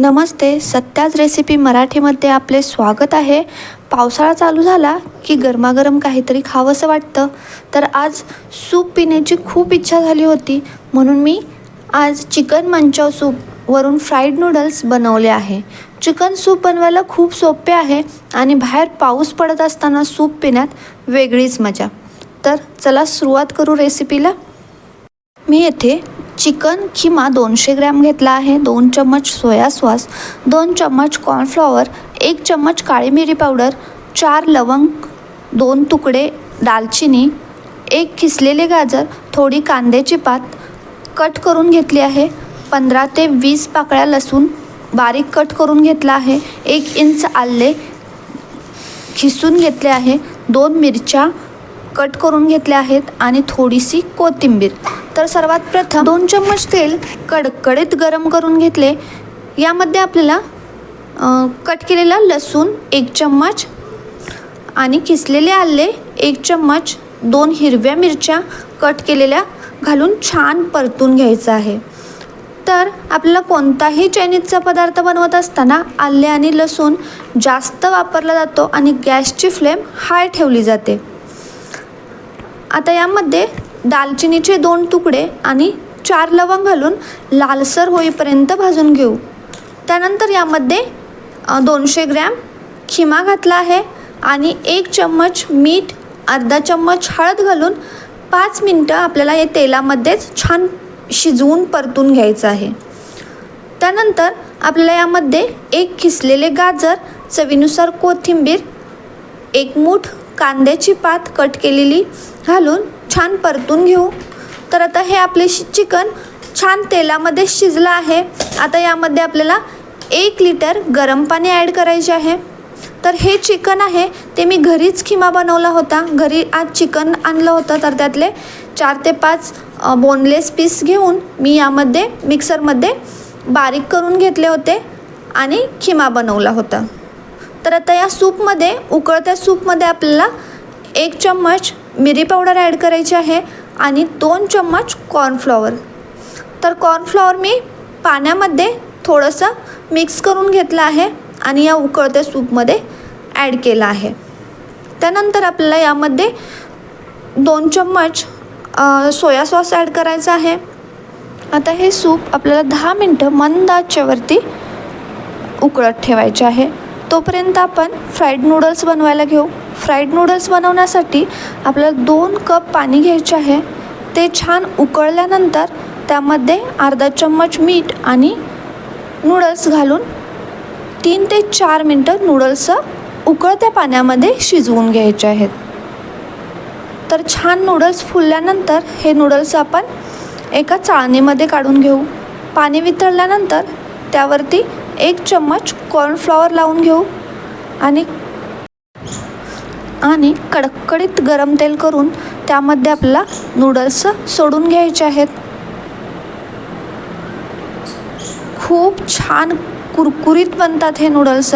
नमस्ते Satya's recipe मराठीमध्ये आपले स्वागत आहे. पावसाळा चालू झाला की गरमागरम काहीतरी खावंसं वाटतं. तर आज सूप पिण्याची खूप इच्छा झाली होती. म्हणून मी आज चिकन मंचाव सूप वरून फ्राईड नूडल्स बनवले आहे. चिकन सूप बनवायला खूप सोपे आहे आणि बाहेर पाऊस पडत असताना सूप पिण्यात वेगळीच मजा. तर चला सुरुवात करू रेसिपीला मी येथे चिकन किमा दोनशे ग्रॅम घेतला आहे. दोन चम्मच सोया सॉस दोन चम्मच कॉर्नफ्लॉवर एक चम्मच काळी मिरी पावडर चार लवंग दोन तुकडे दालचिनी एक किसलेले गाजर थोडी कांद्याची पात कट करून घेतली आहे. पंधरा ते वीस पाकळ्या लसूण बारीक कट करून घेतला आहे. एक इंच आले खिसून घेतले आहे. दोन मिरच्या कट करून घेतले आहेत आणि थोडीशी कोथिंबीर. तर सर्वात प्रथम दोन चम्मच तेल कडकडीत गरम करून घेतले. यामध्ये आपल्याला कट केलेला लसूण एक चम्मच आणि किसलेले आले एक चम्मच दोन हिरव्या मिरच्या कट केलेल्या घालून छान परतून घ्यायचं आहे. तर आपल्याला कोणताही चायनीजचा पदार्थ बनवत असताना आले आणि लसूण जास्त वापरला जातो आणि गॅसची फ्लेम हाय ठेवली जाते. आता यामध्ये दालचिनीचे दोन तुकडे आणि चार लवंग घालून लालसर होईपर्यंत भाजून घेऊ. त्यानंतर यामध्ये दोनशे ग्रॅम खिमा घातला आहे आणि एक चम्मच मीठ अर्धा चम्मच हळद घालून पाच मिनटं आपल्याला हे तेलामध्येच छान शिजवून परतून घ्यायचं आहे. त्यानंतर आपल्याला यामध्ये एक खिसलेले गाजर चवीनुसार कोथिंबीर एक मूठ कांद्याची पात कट केलेली घालून छान परतून घेऊ. तर आता हे आपले शि चिकन छान तेलामध्ये शिजलं आहे. आता यामध्ये आपल्याला एक लिटर गरम पाणी ॲड करायचे आहे. तर हे चिकन आहे. ते मी घरीच खिमा बनवला होता. घरी आज चिकन आणलं होतं. तर त्यातले चार ते पाच बोनलेस पीस घेऊन मी यामध्ये मिक्सरमध्ये बारीक करून घेतले होते आणि खिमा बनवला होता. तर आता या सूपमध्ये उकळत्या सूपमध्ये आपल्याला एक चम्मच मिरी पावडर ॲड करायची आहे आणि दोन चम्मच कॉर्नफ्लॉवर. तर कॉर्नफ्लॉवर मी पाण्यामध्ये थोडंसं मिक्स करून घेतलं आहे आणि या उकळत्या सूपमध्ये ॲड केलं आहे. त्यानंतर आपल्याला यामध्ये दोन चम्मच सोया सॉस ॲड करायचा आहे. आता हे सूप आपल्याला दहा मिनटं मंद आचेवरती उकळत ठेवायचे आहे. तोपर्यंत आपण फ्राईड नूडल्स बनवायला घेऊ. फ्राईड नूडल्स बनवण्यासाठी आपल्याला दोन कप पाणी घ्यायचे आहे. ते छान उकळल्यानंतर त्यामध्ये अर्धा चम्मच मीठ आणि नूडल्स घालून तीन ते चार मिनटं नूडल्स उकळत्या पाण्यामध्ये शिजवून घ्यायचे आहेत. तर छान नूडल्स फुलल्यानंतर हे नूडल्स आपण एका चाळणीमध्ये काढून घेऊ. पाणी वितळल्यानंतर त्यावरती एक चम्मच कॉर्नफ्लॉवर लावून घेऊ. आणि आणि कडकडीत गरम तेल करून त्यामध्ये आपल्याला नूडल्स सोडून घ्यायचे आहेत. खूप छान कुरकुरीत बनतात हे नूडल्स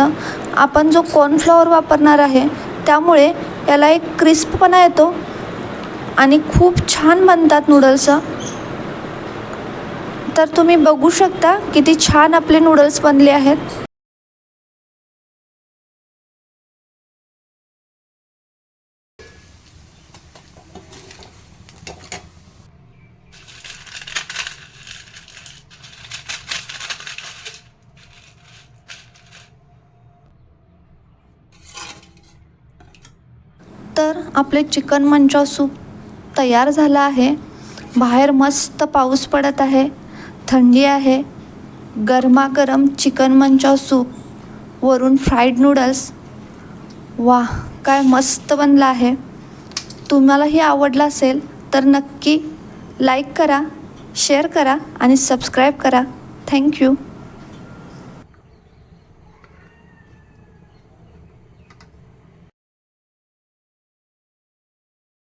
आपण जो कॉर्नफ्लॉवर वापरणार आहे त्यामुळे याला एक क्रिस्पपणा येतो. आणि खूप छान बनतात नूडल्स तर तुम्ही बघू शकता किती छान आपले नूडल्स बनले आहेत. तर आपले चिकन मंचाव सूप तयार झालं आहे. बाहेर मस्त पाऊस पडत आहे. थंडी आहे. गरमागरम चिकन मंचाव सूप वरून फ्राईड नूडल्स. वा काय मस्त बनला आहे. तुम्हालाही आवडलं असेल तर नक्की लाईक करा शेअर करा आणि सबस्क्राईब करा. थँक्यू